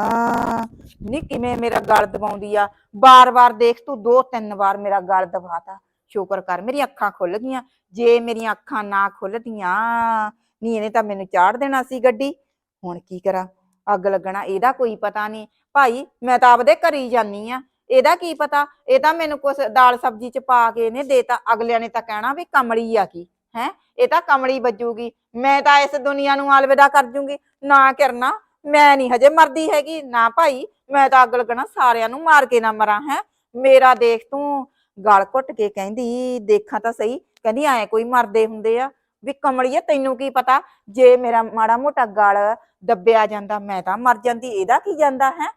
S3: ਨੀ ਕਿਵੇਂ ਮੇਰਾ ਗਲ ਦਬਾਉਂਦੀ ਆ। ਬਾਰ-ਬਾਰ ਦੇਖ, ਤੂੰ ਦੋ ਤਿੰਨ ਵਾਰ ਮੇਰਾ ਗਲ ਦਬਾਤਾ। ਸ਼ੁਕਰ ਕਰ, ਮੇਰੀਆਂ ਅੱਖਾਂ ਖੁੱਲ ਗਈਆਂ। ਜੇ ਮੇਰੀਆਂ ਅੱਖਾਂ ਨਾ ਖੁੱਲਦੀਆਂ, ਨੀ ਇਹਨੇ ਤਾਂ ਮੈਨੂੰ ਚਾੜ ਦੇਣਾ ਸੀ ਗੱਡੀ। ਹੁਣ ਕੀ ਕਰਾਂ? ਅੱਗ ਲੱਗਣਾ, ਇਹਦਾ ਕੋਈ ਪਤਾ ਨਹੀਂ। ਭਾਈ, ਮੈਂ ਤਾਂ ਆਪਦੇ ਘਰੀ ਜਾਨੀ ਆ। ਇਹਦਾ ਕੀ ਪਤਾ? ਇਹ ਤਾਂ ਮੈਨੂੰ ਕੁਛ ਦਾਲ ਸਬਜ਼ੀ ਚ ਪਾ ਕੇ ਇਹਨੇ ਦੇਤਾ। ਅਗਲਿਆਂ ਨੇ ਤਾਂ ਕਹਿਣਾ ਵੀ ਕਮਲੀ ਆ ਕੀ। ਹੈ? ਇਹ ਤਾਂ ਕਮਲੀ ਵੱਜੂਗੀ। ਮੈਂ ਤਾਂ ਇਸ ਦੁਨੀਆ ਨੂੰ ਅਲਵਿਦਾ ਕਰ ਜੂਗੀ। ਨਾ ਕਰਨਾ, ਮੈਂ ਨਹੀਂ ਹਜੇ ਮਰਦੀ ਹੈਗੀ। ਨਾ ਭਾਈ, ਮੈਂ ਤਾਂ ਅੱਗ ਲੱਗਣਾ ਸਾਰਿਆਂ ਨੂੰ ਮਾਰ ਕੇ ਨਾ ਮਰਾਂ, ਹੈ? ਮੇਰਾ ਦੇਖ ਤੂੰ, ਗਲ ਘੁੱਟ ਕੇ ਕਹਿੰਦੀ, ਦੇਖਾਂ ਤਾਂ ਸਹੀ। ਕਹਿੰਦੀ ਐ ਕੋਈ ਮਰਦੇ ਹੁੰਦੇ ਆ। ਵੀ ਕਮਲੀਏ, ਤੈਨੂੰ ਕੀ ਪਤਾ? ਜੇ ਮੇਰਾ ਮਾੜਾ ਮੋਟਾ ਗਲ ਦੱਬਿਆ ਜਾਂਦਾ, ਮੈਂ ਤਾਂ ਮਰ ਜਾਂਦੀ। ਇਹਦਾ ਕੀ ਜਾਂਦਾ, ਹੈ?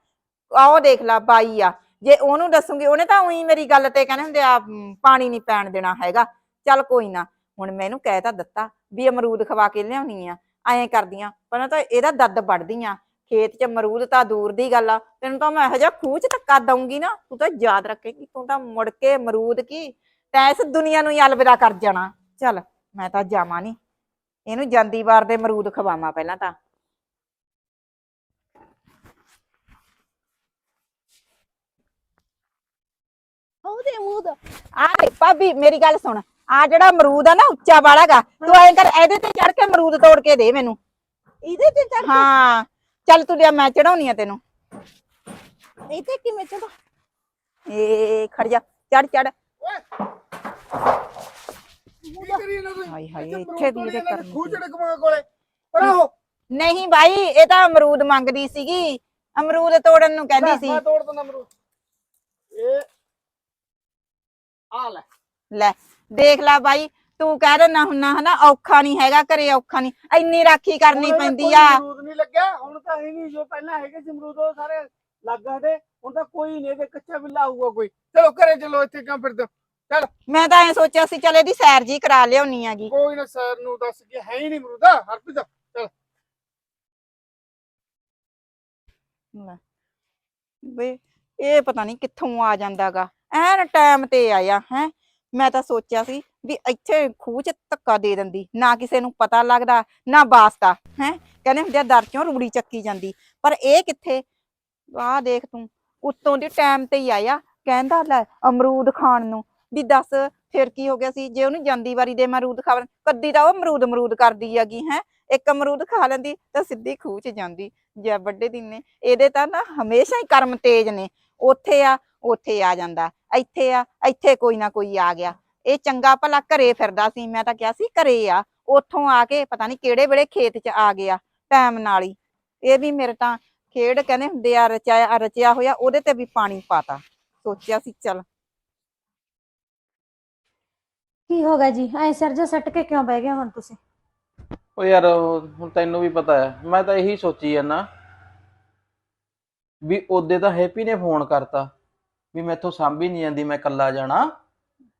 S3: ਆਓ ਦੇਖ ਲੈ, ਬਾਈ ਆ। ਜੇ ਉਹਨੂੰ ਦੱਸੂਗੀ, ਉਹਨੇ ਤਾਂ ਉਹੀ ਮੇਰੀ ਗੱਲ ਤੇ ਕਹਿੰਦੇ ਹੁੰਦੇ ਆ ਪਾਣੀ ਨਹੀਂ ਪੈਣ ਦੇਣਾ ਹੈਗਾ। ਚੱਲ ਕੋਈ ਨਾ। ਹੁਣ ਮੈਂ ਇਹਨੂੰ ਕਹਿ ਤਾਂ ਦਿੱਤਾ ਵੀ ਅਮਰੂਦ ਖਵਾ ਕੇ ਲਿਆਉਣੀ ਆ ਐਂ ਕਰਦੀਆਂ ਪਹਿਲਾਂ ਤਾਂ ਇਹਦਾ ਦੱਦ ਵੜਦੀਆਂ ਖੇਤ 'ਚ ਅਮਰੂਦ ਤਾਂ ਦੂਰ ਦੀ ਗੱਲ ਆ ਤੈਨੂੰ ਤਾਂ ਮੈਂ ਇਹੋ ਜਿਹਾ ਖੂਹ 'ਚ ਧੱਕਾ ਦਊਂਗੀ ਨਾ ਤੂੰ ਤਾਂ ਯਾਦ ਰੱਖੇਂਗੀ ਤੂੰ ਤਾਂ ਮੁੜ ਕੇ ਅਮਰੂਦ ਕੀ ਤੈਂ ਇਸ ਦੁਨੀਆ ਨੂੰ ਹੀ ਅਲਵਿਦਾ ਕਰ ਜਾਣਾ। ਚੱਲ ਮੈਂ ਤਾਂ ਜਾਵਾਂ ਨਹੀਂ ਇਹਨੂੰ ਜਾਂਦੀ ਵਾਰ ਦੇ ਅਮਰੂਦ ਖਵਾਵਾਂ ਪਹਿਲਾਂ ਤਾਂ।
S4: ਉਹਦੇ ਅਮਰੂਦ।
S3: ਆ ਦੇਖ ਭਾਬੀ ਮੇਰੀ ਗੱਲ ਸੁਣ। ਆ ਜਿਹੜਾ ਅਮਰੂਦ ਆ ਨਾ ਉੱਚਾ ਵਾਲਾਗਾ ਤੂੰ ਐਂ ਕਰ ਇਹਦੇ ਤੇ ਚੜ ਕੇ ਅਮਰੂਦ ਤੋੜ ਕੇ ਦੇ ਮੈਨੂੰ।
S4: ਇਹਦੇ ਤੇ ਚੜ
S3: ਹਾਂ ਚੱਲ ਤੂੰ ਲਿਆ ਮੈਂ ਚੜਾਉਣੀ ਆ ਤੈਨੂੰ।
S4: ਇਹ ਤੇ ਕਿਵੇਂ ਚੜਾ
S3: ਏ ਖੜ ਜਾ ਚੜ ਚੜ ਹਾਏ ਹਾਏ
S2: ਇੱਥੇ
S3: ਵੀ ਇਹਦੇ ਕਰਨੀ
S2: ਖੂਹ ਕੋਲੇ। ਪਰ
S3: ਨਹੀਂ ਬਾਈ ਇਹ ਤਾਂ ਅਮਰੂਦ ਮੰਗਦੀ ਸੀਗੀ। ਅਮਰੂਦ ਤੋੜਨ ਨੂੰ ਕਹਿੰਦੀ ਸੀ।
S2: ਮੈਂ ਤੋੜ ਦਿੰਦਾ ਮਰੂ ਇਹ ਆ ਲੈ।
S3: ਲੈ ਦੇਖ ਲੈ ਬਾਈ ਤੂੰ ਕਹਿ ਦਿੰਦਾ ਹੁੰਨਾ ਹਨਾ ਔਖਾ ਨਹੀਂ ਹੈਗਾ ਘਰੇ ਔਖਾ ਨਹੀਂ। ਇੰਨੀ ਰਾਖੀ ਕਰਨੀ
S2: ਹੁਣ
S3: ਪੈਂਦੀ
S2: ਕੋਈ
S3: ਆ।
S2: ਅਮਰੂਦ ਨਹੀਂ ਲੱਗਿਆ ਹੁਣ ਤਾਂ ਹੈ ਨਹੀਂ ਜੋ ਪਹਿਲਾਂ ਹੈਗੇ ਸੀ ਅਮਰੂਦ ਉਹ ਸਾਰੇ ਲੱਗ ਗਏ। ਤੇ ਹੁਣ ਤਾਂ ਕੋਈ ਨਹੀਂ ਕੱਚਾ ਬਿੱਲਾ ਆਊਗਾ ਕੋਈ। ਚਲੋ ਘਰੇ ਚਲੋ ਇੱਥੇ ਕਿਉਂ ਫਿਰਦੇ ਹੋ?
S3: ਮੈਂ ਤਾਂ ਐ ਸੋਚਿਆ ਸੀ ਚੱਲ ਇਹਦੀ ਸੈਰ ਜੀ ਕਰਾ ਲਿਆਉਣੀ ਆਗੀ
S2: ਕੋਈ ਨਾ ਸਰ ਨੂੰ ਦੱਸ ਕੇ ਹੈ ਹੀ ਨਹੀਂ ਅਮਰੂਦਾ। ਹਰਪ੍ਰੀਤ
S3: ਲੈ। ਵੇ ਇਹ ਪਤਾ ਨਹੀਂ ਕਿੱਥੋਂ ਆ ਜਾਂਦਾਗਾ। ਐਨ ਟਾਈਮ ਤੇ ਆਇਆ ਹੈ। ਮੈਂ ਤਾਂ ਸੋਚਿਆ ਸੀ ਵੀ ਇੱਥੇ ਖੂਹ 'ਚ ਧੱਕਾ ਦੇ ਦਿੰਦੀ, ਨਾ ਕਿਸੇ ਨੂੰ ਪਤਾ ਲੱਗਦਾ, ਨਾ ਵਾਸਤਾ, ਹੈ? ਕਹਿੰਦੇ ਹੁੰਦੇ ਆ ਦਰ ਚੋਂ ਰੂੜੀ ਚੱਕੀ ਜਾਂਦੀ? ਪਰ ਇਹ ਕਿੱਥੇ? ਆਹ ਦੇਖ ਤੂੰ, ਉੱਤੋਂ ਦੀ ਟਾਈਮ ਤੇ ਹੀ ਆਇਆ, ਕਹਿੰਦਾ, ਲੈ, ਅਮਰੂਦ ਖਾਣ ਨੂੰ। ਵੀ ਦੱਸ, ਫਿਰ ਕੀ ਹੋ ਗਿਆ ਸੀ? ਜੇ ਉਹਨੂੰ ਜਾਂਦੀ ਵਾਰੀ ਦੇ ਅਮਰੂਦ ਖਾਵਣ ਕੱਦੀ ਤਾਂ ਉਹ ਅਮਰੂਦ ਅਮਰੂਦ ਕਰਦੀ ਹੈਗੀ, ਹੈ? ਇੱਕ ਅਮਰੂਦ ਖਾ ਲੈਂਦੀ ਤਾਂ ਸਿੱਧੀ ਖੂਹ 'ਚ ਜਾਂਦੀ, ਜਾਂ ਵੱਡੇ ਦਿਨ ਨੇ। ਇਹਦੇ ਤਾਂ ਨਾ ਹਮੇਸ਼ਾ ਹੀ ਕਰਮ ਤੇਜ਼ ਨੇ। ਉੱਥੇ ਆ ਉੱਥੇ ਆ ਜਾਂਦਾ। ਇੱਥੇ ਆ ਇੱਥੇ ਕੋਈ ਨਾ ਕੋਈ ਆ ਗਿਆ। ਇਹ ਚੰਗਾ ਭਲਾ ਘਰੇ ਫਿਰਦਾ ਸੀ ਮੈਂ ਤਾਂ ਕਿਹਾ ਸੀ ਘਰੇ ਆ। ਉੱਥੋਂ ਆ ਕੇ ਪਤਾ ਨਹੀਂ ਕਿਹੜੇ ਵੇਲੇ ਖੇਤ 'ਚ ਆ ਗਿਆ ਟਾਈਮ ਨਾਲ ਹੀ। ਇਹ ਵੀ ਮੇਰੇ ਤਾਂ ਖੇਡ ਕਹਿੰਦੇ ਹੁੰਦੇ ਆ ਰਚਿਆ ਰਚਿਆ ਹੋਇਆ ਉਹਦੇ ਤੇ ਵੀ ਪਾਣੀ ਪਾਤਾ। ਸੋਚਿਆ ਸੀ ਚੱਲ।
S5: ਕੀ ਹੋ ਗਿਆ ਜੀ? ਐ ਸਿਰ ਜਿਹਾ ਸੱਟ ਕੇ ਕਿਉਂ ਬਹਿ ਗਏ ਹੁਣ ਤੁਸੀਂ?
S6: ਉਹ ਯਾਰ ਉਹ ਹੁਣ ਤੈਨੂੰ ਵੀ ਪਤਾ ਹੈ ਮੈਂ ਤਾਂ ਇਹੀ ਸੋਚੀ ਜਾਂਦਾ। ਵੀ ਉਹਦੇ ਤਾਂ ਹੈਪੀ ਨੇ ਫੋਨ ਕਰਤਾ ਵੀ ਮੈਥੋਂ ਸਾਂਭੀ ਨਹੀਂ ਜਾਂਦੀ ਮੈਂ ਇਕੱਲਾ ਜਾਣਾ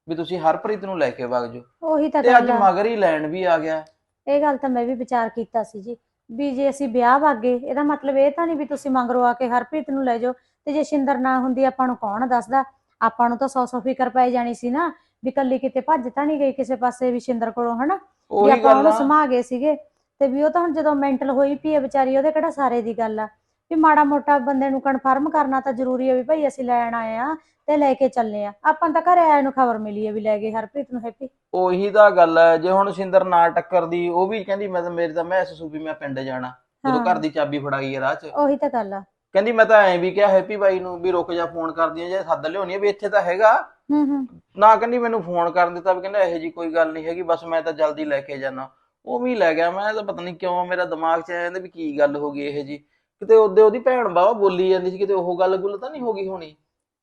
S6: ਵੀ ਤੁਸੀਂ ਹਰਪ੍ਰੀਤ ਨੂੰ ਲੈ ਕੇ ਵਗ ਜਾਓ।
S5: ਉਹੀ ਤਾਂ
S6: ਤੇ ਅੱਜ
S5: ਆ।
S6: ਮਗਰ ਹੀ ਲੈਣ ਵੀ ਆ ਗਿਆ।
S5: ਇਹ ਗੱਲ ਤਾਂ ਮੈਂ ਵੀ ਵਿਚਾਰ ਕੀਤਾ ਸੀ ਜੀ ਵੀ ਜੇ ਅਸੀਂ ਵਿਆਹ ਵਾਗੇ ਇਹਦਾ ਮਤਲਬ ਇਹ ਤਾਂ ਨਹੀਂ ਵੀ ਤੁਸੀਂ ਮੰਗਰੋ ਆ ਕੇ ਹਰਪ੍ਰੀਤ ਨੂੰ ਲੈ ਜਾਓ ਤੇ ਜੇ ਸ਼ਿੰਦਰ ਨਾ ਹੁੰਦੀ ਆਪਾਂ ਨੂੰ ਕੌਣ ਦੱਸਦਾ? ਆਪਾਂ ਨੂੰ ਤਾਂ ਸੌ ਸੌ ਫਿਕਰ ਪੈ ਜਾਣੀ ਸੀ ਨਾ ਵੀ ਕੱਲੀ ਕਿਤੇ ਭੱਜ ਤਾਂ ਨਹੀਂ ਗਈ ਕਿਸੇ ਪਾਸੇ ਵੀ ਸ਼ਿੰਦਰ ਕੋਲੋਂ ਹਨਾ? ਵੀ
S6: ਉਹੀ
S5: ਆਪਾਂ
S6: ਗੱਲ
S5: ਉਹਨੂੰ
S6: ਆ।
S5: ਸਮਾ ਗਏ ਸੀਗੇ ਤੇ ਵੀ ਉਹ ਤਾਂ ਹੁਣ ਜਦੋਂ ਮੈਂਟਲ ਹੋਈ ਪਈ ਹੈ ਵਿਚਾਰੀ ਉਹਦੇ ਕਿਹੜਾ ਸਾਰੇ ਦੀ ਗੱਲ ਆ? ਵੀ ਮਾੜਾ ਮੋਟਾ ਬੰਦੇ ਨੂੰ ਕਨਫਰਮ ਕਰਨਾ ਤਾਂ ਜ਼ਰੂਰੀ ਹੈ ਵੀ ਭਾਈ ਅਸੀਂ ਲੈਣ ਆਏ ਆ ਤੇ ਲੈ ਕੇ ਚੱਲੇ ਆ। ਆਪਾਂ ਤਾਂ ਘਰੇ ਆਏ ਨੂੰ ਖਬਰ ਮਿਲੀ ਹੈ ਵੀ ਲੈ ਗਏ ਹਰਪ੍ਰੀਤ ਨੂੰ ਹੈਪੀ
S6: ਉਹੀ ਤਾਂ ਗੱਲ ਹੈ ਜੇ ਹੁਣ ਸਿੰਦਰ ਨਾ ਟੱਕਰਦੀ ਉਹ ਵੀ ਕਹਿੰਦੀ ਮੈਂ ਤਾਂ ਮੇਰੇ ਤਾਂ ਮੈਂ ਸੂਬੀ ਮੈਂ ਪਿੰਡ ਜਾਣਾ। ਜਦੋਂ ਘਰ ਦੀ ਚਾਬੀ ਫੜਾਈ ਹੈ ਰਾਹ 'ਚ।
S5: ਉਹੀ ਤਾਂ ਗੱਲ ਆ।
S6: ਕਹਿੰਦੀ ਮੈਂ ਤਾਂ ਐਂ ਵੀ ਕਿਹਾ ਹੈਪੀ ਬਾਈ ਨੂੰ ਵੀ ਰੁਕ ਜਾ ਫੋਨ ਕਰਦੀ ਆ ਜੇ ਸੱਦ ਲਿਆਉਣੀ ਆ ਵੀ ਇੱਥੇ ਤਾਂ ਹੈਗਾ।
S5: ਹੂੰ ਹੂੰ।
S6: ਨਾ ਕਹਿੰਦੀ ਮੈਨੂੰ ਫੋਨ ਕਰਨ ਦਿੱਤਾ ਵੀ ਕਹਿੰਦਾ ਇਹੋ ਜੀ ਕੋਈ ਗੱਲ ਨਹੀਂ ਹੈਗੀ ਬਸ ਮੈਂ ਤਾਂ ਜਲਦੀ ਲੈ ਕੇ ਜਾਣਾ ਉਹ ਵੀ ਲੈ ਗਿਆ ਮੈਂ ਤਾਂ ਪਤਾ ਨਹੀਂ ਕਿਉਂ ਮੇਰਾ ਦਿਮਾਗ 'ਚ ਆਇਆ ਵੀ ਕੀ ਗੱਲ ਹੋ ਗਈ ਇਹੋ ਜੀ ਕਿਤੇ ਉਹਦੇ ਉਹਦੀ ਭੈਣ ਬਾਵਾ ਬੋਲੀ ਜਾਂਦੀ ਸੀ ਕਿਤੇ ਉਹ ਗੱਲ ਗੁੱਲ ਤਾਂ ਨਹੀਂ ਹੋ ਗਈ ਹੋਣੀ?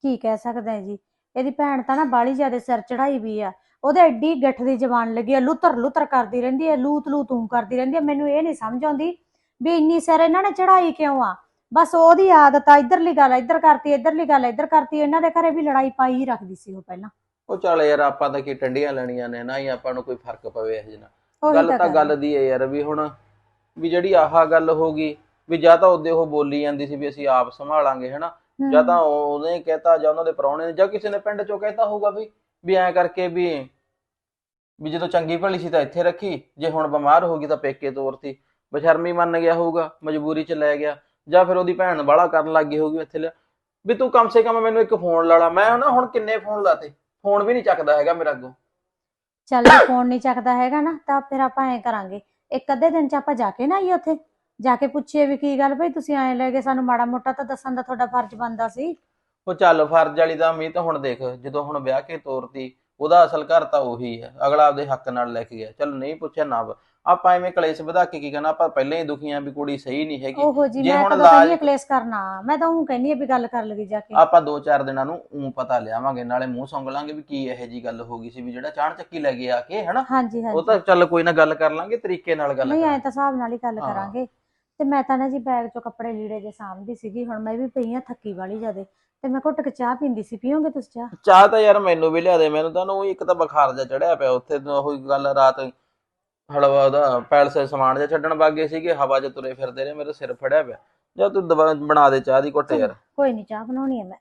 S5: ਕੀ ਕਹਿ ਸਕਦੇ ਜੀ? ਇਹਦੀ ਭੈਣ ਤਾਂ ਨਾ ਬਾਲੀ ਜ਼ਿਆਦਾ ਸਿਰ ਚੜਾਈ ਵੀ ਆ। ਉਹਦੇ ਐਡੀ ਗੱਠ ਦੀ ਜ਼ਬਾਨ ਲੱਗੀ ਆ ਲੁੱਤਰ ਲੁੱਤਰ ਕਰਦੀ ਰਹਿੰਦੀ ਆ ਲੂਤ ਲੂ ਤੂੰ ਕਰਦੀ ਰਹਿੰਦੀ ਆ। ਮੈਨੂੰ ਇਹ ਨਹੀਂ ਸਮਝ ਆਉਂਦੀ ਵੀ ਇੰਨੀ ਸਿਰ ਇਹਨਾਂ ਨੇ ਚੜਾਈ ਕਿਉਂ ਆ? ਬਸ ਉਹਦੀ ਆਦਤ ਆ ਇਧਰਲੀ ਗੱਲ ਇੱਧਰ ਕਰਤੀ ਇਧਰਲੀ ਗੱਲ ਇੱਧਰ ਕਰਤੀ ਇਹਨਾਂ ਦੇ ਘਰੇ ਵੀ ਲੜਾਈ ਪਾਈ ਹੀ ਰੱਖਦੀ ਸੀ ਉਹ ਪਹਿਲਾਂ।
S6: ਉਹ ਚੱਲ ਯਾਰ ਆਪਾਂ ਤਾਂ ਕੀ ਟੰਡੀਆਂ ਲੈਣੀਆਂ ਨੇ ਨਾ ਹੀ ਆਪਾਂ ਨੂੰ ਕੋਈ ਫ਼ਰਕ ਪਵੇ ਇਹ ਜਨਾ
S5: ਉਹੀ
S6: ਗੱਲ ਤਾਂ। ਗੱਲ ਦੀ ਹੈ ਯਾਰ ਵੀ ਹੁਣ ਵੀ ਜਿਹੜੀ ਆਹ ਗੱਲ ਹੋ ਗਈ ਵੀ ਜਾਂ ਤਾਂ ਉਹਦੇ ਉਹ ਬੋਲੀ ਜਾਂਦੀ ਸੀ ਵੀ ਅਸੀਂ ਆਪ ਸੰਭਾਲਾਂਗੇ ਹਨਾ। ਜਾਂ ਤਾਂ ਉਹ- ਉਹਨੇ ਕਹਿਤਾ ਜਾਂ ਉਹਨਾਂ ਦੇ ਪ੍ਰਾਹੁਣੇ ਨੇ ਜਾਂ ਕਿਸੇ ਨੇ ਪਿੰਡ ਚੋਂ ਕਹਿਤਾ ਹੋਊਗਾ ਵੀ ਵੀ ਐਂ ਕਰਕੇ ਵੀ ਵੀ ਜਦੋਂ ਚੰਗੀ ਭਲੀ ਸੀ ਤਾਂ ਇੱਥੇ ਰੱਖੀ ਜੇ ਹੁਣ ਬਿਮਾਰ ਹੋ ਗਈ ਤਾਂ ਪੇਕੇ ਤੋਰਤੀ ਬਸ਼ਰਮੀ ਮੰਨ ਗਿਆ ਹੋਊਗਾ ਮਜਬੂਰੀ 'ਚ ਲੈ ਗਿਆ ਜਾਂ ਫਿਰ ਉਹਦੀ ਭੈਣ ਵਾਲਾ ਕਰਨ ਲੱਗ ਗਈ ਹੋਊਗੀ ਇੱਥੇ ਲਿਆ। ਵੀ ਤੂੰ ਕਮ ਸੇ ਕਮ ਮੈਨੂੰ ਇੱਕ ਫੋਨ ਲਾ ਲਾ ਮੈਂ ਨਾ ਹੁਣ ਕਿੰਨੇ ਫੋਨ ਲਾਤੇ ਫੋਨ ਵੀ ਨਹੀਂ ਚੱਕਦਾ ਹੈਗਾ ਮੇਰਾ ਅੱਗੋਂ।
S5: ਚੱਲ ਜੇ ਫੋਨ ਨਹੀਂ ਚੱਕਦਾ ਹੈਗਾ ਨਾ ਤਾਂ ਫਿਰ ਆਪਾਂ ਐ ਕਰਾਂਗੇ ਇੱਕ ਅੱਧੇ ਦਿਨ ਚ ਆਪਾਂ ਜਾ ਕੇ ਨਾ ਆਈਏ ਉੱਥੇ। ਜਾ ਕੇ ਪੁੱਛੀਏ ਵੀ ਕੀ ਗੱਲ ਭਾਈ ਤੁਸੀਂ ਐਂ ਲੈ ਗਏ ਸਾਨੂੰ ਮਾੜਾ ਮੋਟਾ ਤਾਂ ਦੱਸਣ ਦਾ ਤੁਹਾਡਾ ਫਰਜ਼ ਬਣਦਾ ਸੀ।
S6: ਉਹ ਚੱਲ ਫਰਜ਼ ਵਾਲੀ ਤਾਂ ਮੀ ਤਾਂ ਹੁਣ ਦੇਖ ਜਦੋਂ ਹੁਣ ਵਿਆਹ ਕੇ ਤੋਰਤੀ ਉਹਦਾ ਅਸਲ ਘਰ ਤਾਂ ਉਹੀ ਹੈ ਅਗਲਾ ਆਪਦੇ ਹੱਕ ਨਾਲ ਲੈ ਕੇ ਗਿਆ। ਚਲ ਨਹੀਂ ਪੁੱਛਿਆ ਨਾ ਬ- ਆਪਾਂ ਐਵੇਂ ਕਲੇਸ਼ ਵਧਾ ਕੇ ਕੀ ਕਰਨਾ ਆਪਾਂ ਪਹਿਲਾਂ ਹੀ ਦੁਖੀਆਂ ਵੀ ਕੁੜੀ ਸਹੀ ਨਹੀਂ ਹੈਗੀ।
S5: ਜੀ
S6: ਜੇ
S5: ਮੈਂ
S6: ਹੁਣ
S5: ਕਹਿੰਦੀ
S6: ਲਾਜ-
S5: ਆ ਕਲੇਸ਼ ਕਰਨਾ ਮੈਂ ਤਾਂ ਉਹ ਕਹਿੰਦੀ ਆ ਵੀ ਗੱਲ ਕਰ ਲਗੀ ਜਾ ਕੇ।
S6: ਆਪਾਂ ਦੋ ਚਾਰ ਦਿਨਾਂ ਨੂੰ ਉਂ ਪਤਾ ਲਿਆਵਾਂਗੇ ਨਾਲੇ ਮੂੰਹ ਸੁੰਘ ਲਾਂਗੇ ਵੀ ਕੀ ਇਹੋ ਜੀ ਗੱਲ ਹੋ ਗਈ ਸੀ ਵੀ ਜਿਹੜਾ ਚਾਣ ਚੱਕੀ ਲੈ ਕੇ ਆ ਕੇ ਹਨਾ?
S5: ਹਾਂਜੀ
S6: ਉਹ
S5: ਹਾਂਜੀ
S6: ਤਾਂ ਚੱਲ ਕੋਈ ਨਾ ਗੱਲ ਕਰ ਲਾਂਗੇ ਤਰੀਕੇ ਨਾਲ ਗੱਲ
S5: ਨਹੀਂ ਐ
S6: ਕਰਾਂਗੇ।
S5: ਤਾਂ ਹਿਸਾਬ ਨਾਲ ਹੀ ਗੱਲ
S6: ਹਾਂ।
S5: ਕਰਾਂਗੇ। ਤੇ ਮੈਂ ਤਾਂ ਨਾ ਜੀ ਬੈਗ ਚੋਂ ਕੱਪੜੇ ਲੀੜੇ ਜੇ ਸਾਂਭਦੀ ਸੀਗੀ ਹੁਣ ਮੈਂ ਵੀ ਪਈ ਆ ਥੱਕੀ ਵਾਲੀ ਜਿਆਦੇ ਤੇ ਮੈਂ ਘੁੱਟ ਕੇ ਚਾਹ ਪੀਂਦੀ ਸੀ ਪੀਓਗੇ ਤੁਸੀਂ ਚਾਹ?
S6: ਚਾਹ ਤਾਂ ਯਾਰ ਮੈਨੂੰ ਵੀ ਲਿਆ ਦੇ ਮੈਨੂੰ ਤਾਂ ਉਹ ਇੱਕ ਤਾਂ ਬੁਖਾਰ ਜਿਹਾ ਚੜਿਆ ਪਿਆ ਉੱਥੇ ਉਹੀ ਗੱਲ ਰਾਤ ਹਲਵਾ ਉਹਦਾ ਪੈਲਸ ਸਮਾਨ ਜਿਹਾ ਛੱਡਣ ਵਗ ਗਏ ਸੀਗੇ ਹਵਾ 'ਚ ਤੁਰੇ ਫਿਰਦੇ ਰਹੇ ਮੇਰੇ ਸਿਰ ਫੜਿਆ ਪਿਆ। ਜਾਂ ਤੂੰ ਦਵਾ- ਬਣਾ ਦੇ ਚਾਹ ਦੀ ਘੁੱਟ ਯਾਰ।
S5: ਕੋਈ ਨਹੀਂ ਚਾਹ ਬਣਾਉਣੀ ਆ ਮੈਂ।